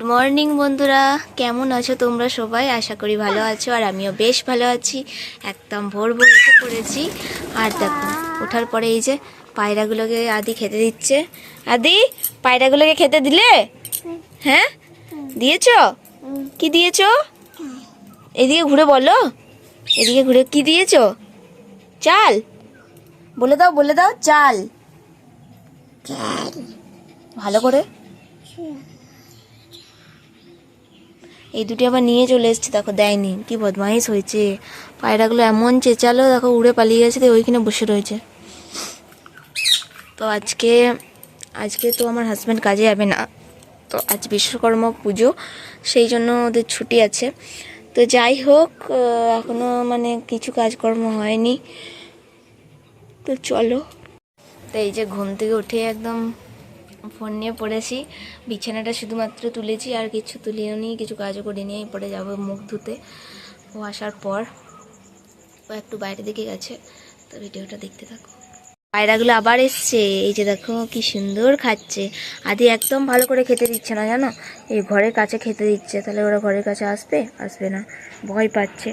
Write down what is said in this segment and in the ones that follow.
Good morning বন্ধুরা, কেমন আছো তোমরা সবাই? আশা করি ভালো আছো, আর আমিও বেশ ভালো আছি। একদম ভোর ভোর উঠে পড়েছি। আর দেখো, ওঠার পরে এই যে পায়রাগুলোকে আদি খেতে দিচ্ছে। আদি, পায়রাগুলোকে খেতে দিলে? হ্যাঁ? দিয়েছ? কি দিয়েছ? এদিকে ঘুরে বলো। এদিকে ঘুরে কি দিয়েছ? চাল। বলে দাও বলে দাও, চাল। ভালো করে। এই দুটি আবার নিয়ে চলে এসছে দেখো দেয়নি। কি বদমাইশ হয়েছে। পায়রাগুলো এমন চেঁচালো দেখো উড়ে পালিয়ে গেছে ওইখানে বসে রয়েছে। তো আজকে আজকে তো আমার হাজব্যান্ড কাজে যাবে না। তো আজ বিশ্বকর্মা পুজো সেই জন্য ওদের ছুটি আছে। তো যাই হোক আহ, এখনও মানে কিছু কাজকর্ম হয়নি। তো চলো। তো এই যে ঘুম থেকে উঠে একদম ফোন নিয়ে পড়েছি। বিছানাটা শুধুমাত্র তুলেছি, আর কিছু তুলিও নি, কিছু কাজও করিনি পরে যাব মুখ ধুতে। ও আসার পর ও একটু বাইরে দিকে গেছে, তো ভিডিওটা দেখতে থাকো। পায়রাগুলো আবার এসছে, এই যে দেখো কি সুন্দর খাচ্ছে। আদি একদম ভালো করে খেতে দিচ্ছে না, জানো? এই ঘরের কাছে খেতে দিচ্ছে, তাহলে ওরা ঘরের কাছে আসবে? আসবে না, ভয় পাচ্ছে।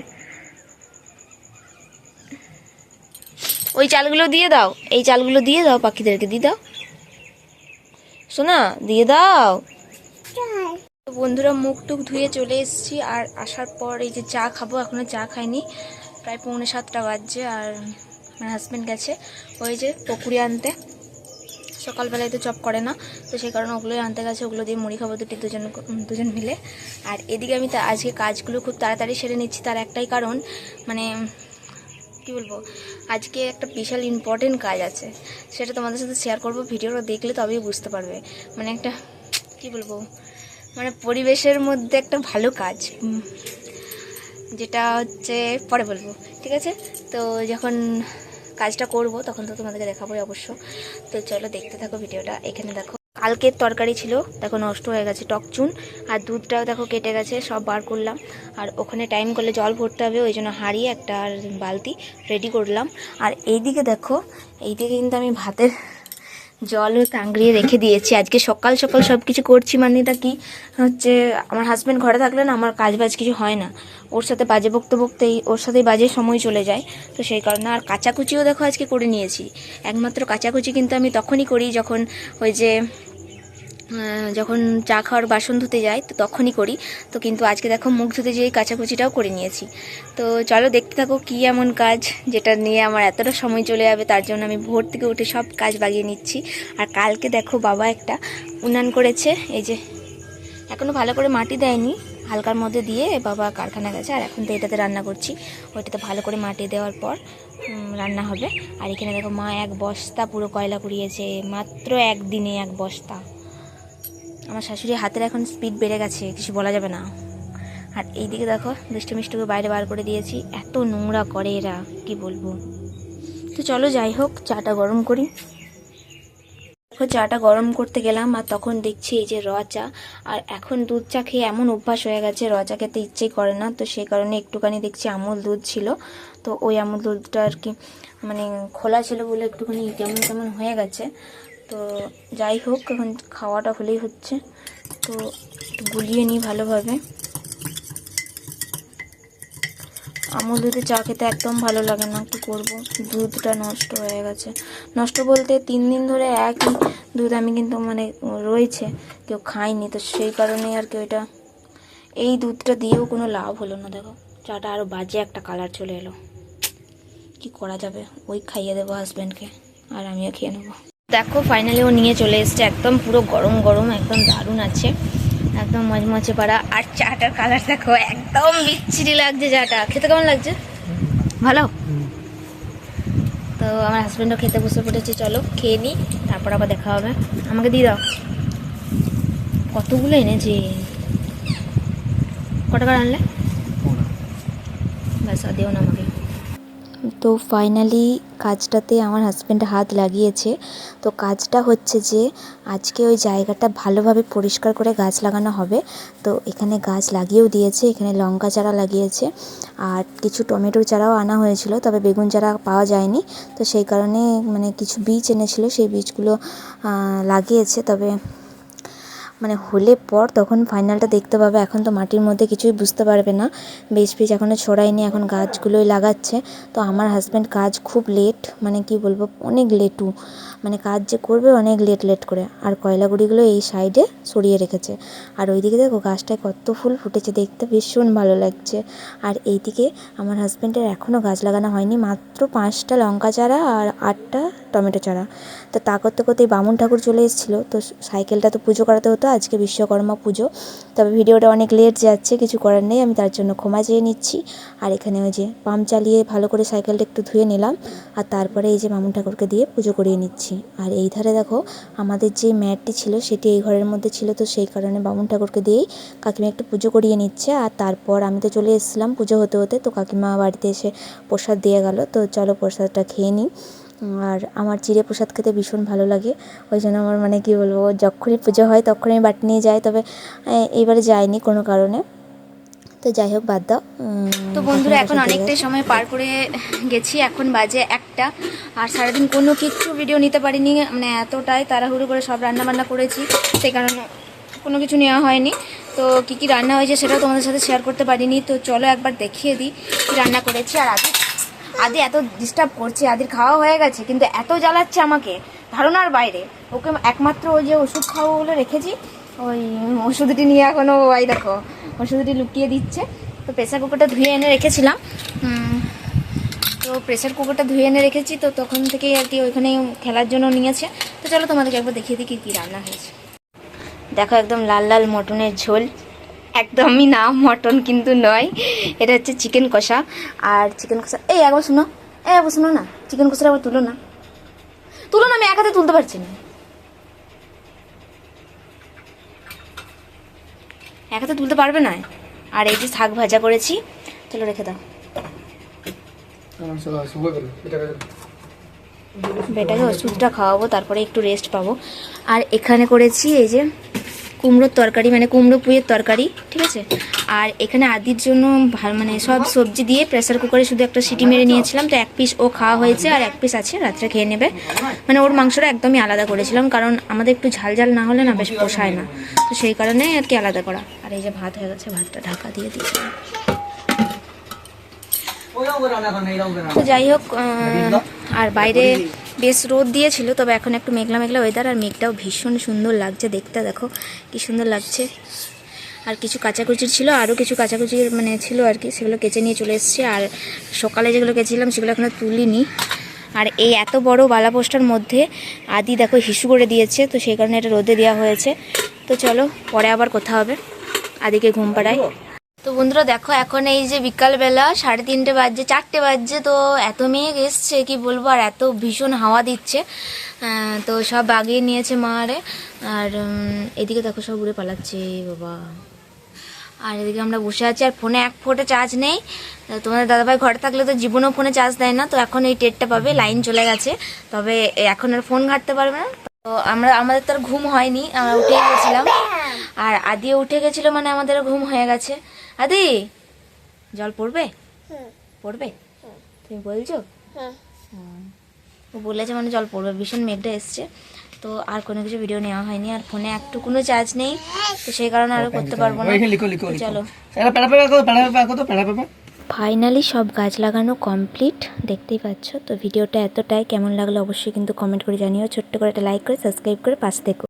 ওই চালগুলো দিয়ে দাও, এই চালগুলো দিয়ে দাও, পাখিদেরকে দিয়ে দাও। শোনা দিয়ে দাও। বন্ধুরা মুখ টুক ধুয়ে চলে এসেছি আর আসার পর এই যে চা খাব এখনও চা খাইনি। প্রায় পৌনে সাতটা বাজছে আর আমার হাজব্যান্ড গেছে ওই যে পকুড়ি আনতে। সকালবেলায় তো চপ করে না তো সেই কারণে ওগুলোই আনতে গেছে ওগুলো দিয়ে মুড়ি খাব দুটি দুজন দুজন মিলে। আর এদিকে আমি তা আজকে কাজগুলো খুব তাড়াতাড়ি সেরে নিচ্ছি তার একটাই কারণ মানে কি বলব, আজকে একটা বিশাল ইম্পর্টেন্ট কাজ আছে। সেটা তোমাদের সাথে শেয়ার করব, ভিডিওটা দেখলে তবেই বুঝতে পারবে। মানে একটা, কি বলব মানে পরিবেশের মধ্যে একটা ভালো কাজ। যেটা হচ্ছে, পরে বলব, ঠিক আছে? তো যখন কাজটা করব, তখন তো তোমাদেরকে দেখাবোই অবশ্য। তো চলো দেখতে থাকো ভিডিওটা, এখানে দেখো। কালকের তরকারি ছিল, দেখো নষ্ট হয়ে গেছে টক চুন আর দুধটাও দেখো কেটে গেছে, সব বার করলাম। আর ওখানে টাইম করলে জল ভরতে হবে, ওই জন্য হাঁড়ি একটা আর বালতি রেডি করলাম। আর এইদিকে দেখো, এইদিকে কিন্তু আমি ভাতের জলও টাংড়িয়ে রেখে দিয়েছি। আজকে সকাল সকাল সব কিছু করছি মানে এটা কি হচ্ছে, আমার হাজব্যান্ড ঘরে থাকলে না আমার কাজ বাজ কিছু হয় না। ওর সাথে বাজে বকতে বকতেই ওর সাথেই বাজে সময় চলে যায়। তো সেই কারণে আর কাচাকুচিও দেখো আজকে করে নিয়েছি। একমাত্র কাচাকুচি কিন্তু আমি তখনই করি যখন ওই যে যখন চা খাওয়ার বাসন ধুতে যাই তো তখনই করি। তো কিন্তু আজকে দেখো মুখ ধুতে যেয়ে কাচাকুচিটাও করে নিয়েছি। তো চলো দেখতে থাকো কী এমন কাজ যেটা নিয়ে আমার এতটা সময় চলে যাবে, তার জন্য আমি ভোর থেকে উঠে সব কাজ বাগিয়ে নিচ্ছি। আর কালকে দেখো বাবা একটা উনান করেছে, এই যে এখনও ভালো করে মাটি দেয়নি, হালকার মধ্যে দিয়ে বাবা কারখানা গেছে, আর এখন তো এটাতে রান্না করছি। ওইটাতে ভালো করে মাটি দেওয়ার পর রান্না হবে। আর এখানে দেখো মা এক বস্তা পুরো কয়লা কুড়িয়েছে, মাত্র একদিনে এক বস্তা। আমার শাশুড়ি হাতের এখন স্পিড বেড়ে গেছে, কিছু বলা যাবে না। আর এইদিকে দেখো দুষ্টু মিষ্টুকে বাইরে বার করে দিয়েছি, এত নোংরা করে এরা, কি বলব। তো চলো যাই হোক, চাটা গরম করি। দেখো, চাটা গরম করতে গেলাম, আর তখন দেখছি এই যে র চা। আর এখন দুধ চা খেয়ে এমন অভ্যাস হয়ে গেছে, র চা খেতে ইচ্ছেই করে না। তো সেই কারণে একটুখানি দেখছি আমুল দুধ ছিল। তো ওই আমুল দুধটা আর কি মানে খোলা ছিল বলে একটুখানি কেমন কেমন হয়ে গেছে। তো যাই হোক, এখন খাওয়াটা হলেই হচ্ছে। তো গুলিয়ে নিই ভালোভাবে। আমুল দুধে চা খেতে একদম ভালো লাগে না, কি করব? দুধটা নষ্ট হয়ে গেছে। নষ্ট বলতে তিন দিন ধরে একই দুধ আমি কিন্তু মানে রয়েছে, কেউ খায়নি। তো সেই কারণেই আর কি ওইটা এই দুধটা দিয়েও কোনো লাভ হলো না। দেখো, চাটা আরও বাজে একটা কালার চলে এলো। কি করা যাবে? ওই খাইয়ে দেবো হাজব্যান্ডকে আর আমিও খেয়ে নেব। দেখো ফাইনালি ও নিয়ে চলে এসছে। একদম পুরো গরম গরম একদম দারুণ আছে। একদম মচমচে পাড়া। আর চাটার কালার দেখো একদম বিচ্ছিরি লাগছে চাটা। খেতে কেমন লাগছে? ভালো? তো আমার হাজব্যান্ডও খেতে বসে পড়েছে চলো খেয়ে নিই তারপর আবার দেখা হবে। আমাকে দিয়ে দাও। কতগুলো এনেছি? ক টাকার আনলে? ব্যাস দিও না আমাকে তো ফাইনালি কাজটাতে আমার হাজব্যান্ড হাত লাগিয়েছে। তো কাজটা হচ্ছে যে, আজকে ওই জায়গাটা ভালোভাবে পরিষ্কার করে গাছ লাগানো হবে। তো এখানে গাছ লাগিয়েও দিয়েছে, এখানে লঙ্কা চারা লাগিয়েছে। আর কিছু টমেটোর চারাও আনা হয়েছিল, তবে বেগুন চারা পাওয়া যায়নি। তো সেই কারণে মানে কিছু বীজ এনেছিল, সেই বীজগুলো লাগিয়েছে। তবে মানে হলে পর তখন ফাইনালটা দেখতে পাবে। এখন তো মাটির মধ্যে কিছুই বুঝতে পারবে না। বেশ ফেজ এখনও ছড়ায়নি, এখন গাছগুলোই লাগাচ্ছে। তো আমার হাজব্যান্ড কাজ খুব লেট মানে কি বলব, অনেক লেটু। মানে কাজ যে করবে অনেক লেট লেট করে। আর কয়লাগুড়িগুলো এই সাইডে সরিয়ে রেখেছে। আর ওইদিকে দেখো গাছটায় কত ফুল ফুটেছে, দেখতে ভীষণ ভালো লাগছে। আর এইদিকে আমার হাজব্যান্ডের এখনও গাছ লাগানো হয়নি, মাত্র পাঁচটা লঙ্কা চারা আর আটটা টমেটো চারা। তো তা করতে করতে বামুন ঠাকুর চলে এসেছিল। তো সাইকেলটা তো পুজো করাতে হতো আজকে বিশ্বকর্মা পুজো। তবে ভিডিওটা অনেক লেট যাচ্ছে, কিছু করার নেই, আমি তার জন্য ক্ষমা চেয়ে নিচ্ছি। আর এখানে ওই যে পাম্প চালিয়ে ভালো করে সাইকেলটা একটু ধুয়ে নিলাম, আর তারপরে এই যে বামুন ঠাকুরকে দিয়ে পুজো করিয়ে নিচ্ছি। আর এই ধারে দেখো, আমাদের যে ম্যাটটি ছিল, সেটি এই ঘরের মধ্যে ছিল, তো সেই কারণে বামুন ঠাকুরকে দিয়েই কাকিমা একটু পুজো করিয়ে নিচ্ছে। আর তারপর আমি তো চলে এসেছিলাম পুজো হতে হতে, তো কাকিমা বাড়িতে এসে প্রসাদ দিয়ে গেল, তো চলো প্রসাদটা খেয়ে নিই। আর আমার চিড়ে প্রসাদ খেতে ভীষণ ভালো লাগে। ওই জন্য আমার মানে কী বলব যখনই পুজো হয় তখনই আমি বাটি নিয়ে যাই তবে এ, এইবারে যাইনি কোনো কারণে। তো যাই হোক বাদ দাও। তো বন্ধুরা এখন অনেকটাই সময় পার করে গেছি এখন বাজে একটা। আর সারাদিন কোনো কিচ্ছু ভিডিও নিতে পারিনি মানে এতটাই তাড়াহুড়ো করে সব রান্না বান্না করেছি সেই কারণে কোনো কিছু নেওয়া হয়নি। তো কি কি রান্না হয়েছে সেটাও তোমাদের সাথে শেয়ার করতে পারিনি। তো চলো একবার দেখিয়ে দিই কি রান্না করেছি আর আদি আদি এত ডিস্টার্ব করছে, আদির খাওয়া হয়ে গেছে, কিন্তু এত জ্বালাচ্ছে আমাকে, ধারণার বাইরে। ওকে একমাত্র ওই যে ওষুধ খাওয়া বলে রেখেছি, ওই ওষুধটি নিয়ে এখনও ওই দেখো, ওষুধটি লুকিয়ে দিচ্ছে। তো প্রেসার কুকারটা ধুয়ে এনে রেখেছিলাম। তো প্রেসার কুকারটা ধুয়ে এনে রেখেছি, তো তখন থেকেই আর কি ওইখানে খেলার জন্য নিয়েছে। তো চলো তোমাদেরকে একবার দেখিয়ে দিই কী কী রান্না হয়েছে। দেখো একদম লাল লাল মটনের ঝোল। একদমই না, মটন কিন্তু নয়। এটা হচ্ছে চিকেন কষা। আর চিকেন কষা এই একবার শুনো, এই একবার শুনো না চিকেন কষাটা আবার তুলো না। তুলো না, আমি এক হাতে তুলতে পারছি না। এক হাতে তুলতে পারবে না? আর এই যে শাক ভাজা করেছি, চলো রেখে দাও। বেটাকে ওষুধটা খাওয়াবো, তারপরে একটু রেস্ট পাবো। আর এখানে করেছি এই যে কুমড়োর তরকারি মানে কুমড়ো পুঁয়ের তরকারি ঠিক আছে? আর এখানে আদির জন্য মানে সব সবজি দিয়ে প্রেসার কুকারে শুধু একটা সিটি মেরে নিয়েছিলাম তো এক পিস ও খাওয়া হয়েছে আর এক পিস আছে রাত্রে খেয়ে নেবে। মানে ওর মাংসটা একদমই আলাদা করেছিলাম কারণ আমাদের একটু ঝাল ঝাল না হলে না বেশ পোষায় না। তো সেই কারণে আর কি আলাদা করা। আর এই যে ভাত হয়ে গেছে ভাতটা ঢাকা দিয়ে দিয়েছিলাম তো যাই হোক আর বাইরে বেশ রোদ দিয়েছিল, তবে এখন একটু মেঘলা মেঘলা ওয়েদার আর মেঘটাও ভীষণ সুন্দর লাগছে দেখতে, দেখো কি সুন্দর লাগছে। আর কিছু কাচাকুচির ছিল আরও কিছু কাচাকুচির মানে ছিল আর কি, সেগুলো কেচে নিয়ে চলে এসেছি, আর সকালে যেগুলো কেচেছিলাম সেগুলো এখনও তুলিনি। আর এই এত বড় বালা পোস্টার মধ্যে আদি দেখো হিসু করে দিয়েছে, তো সেই কারণে এটা রোদে দেওয়া হয়েছে। তো চলো, পরে আবার কথা হবে, আদিকে ঘুম পাড়ায়। তো বন্ধুরা দেখো, এখন এই যে বিকালবেলা সাড়ে তিনটে বাজছে, চারটে বাজছে, তো এত মেঘ এসছে, কি বলব, আর এত ভীষণ হাওয়া দিচ্ছে। তো সব বাগিয়ে নিয়েছে মা আরে আর এদিকে দেখো সব উড়ে পালাচ্ছে বাবা। আর এদিকে আমরা বসে আছি, আর ফোনে এক ফোটে চার্জ নেই। তোমাদের দাদাভাই ঘরে থাকলে তো জীবনেও ফোনে চার্জ দেয় না, তো এখন এই টেটটা পাবে, লাইন চলে গেছে। তবে এখন আর ফোন ঘাটতে পারবে না। তো আমরা, আমাদের তো আর ঘুম হয়নি, আমরা উঠে গেছিলাম। আর আদিও উঠে গেছিল মানে আমাদের ঘুম হয়ে গেছে। আদি জল পড়বে? পড়বে? তুমি বলছো? হুম। ও বলেছে মানে জল পড়বে ভীষণ মেঘটা এসছে। তো আর কোনো কিছু ভিডিও নেওয়া হয়নি আর ফোনে একটু কোনো চার্জ নেই। তো সেই কারণে আরও করতে পারব না। তো চলো। ফাইনালি সব গাছ লাগানো কমপ্লিট দেখতেই পাচ্ছ। তো ভিডিওটা এতটাই। কেমন লাগল অবশ্যই কিন্তু কমেন্ট করে জানিও। ছোট্ট করে একটা লাইক করে সাবস্ক্রাইব করে পাশে দেখো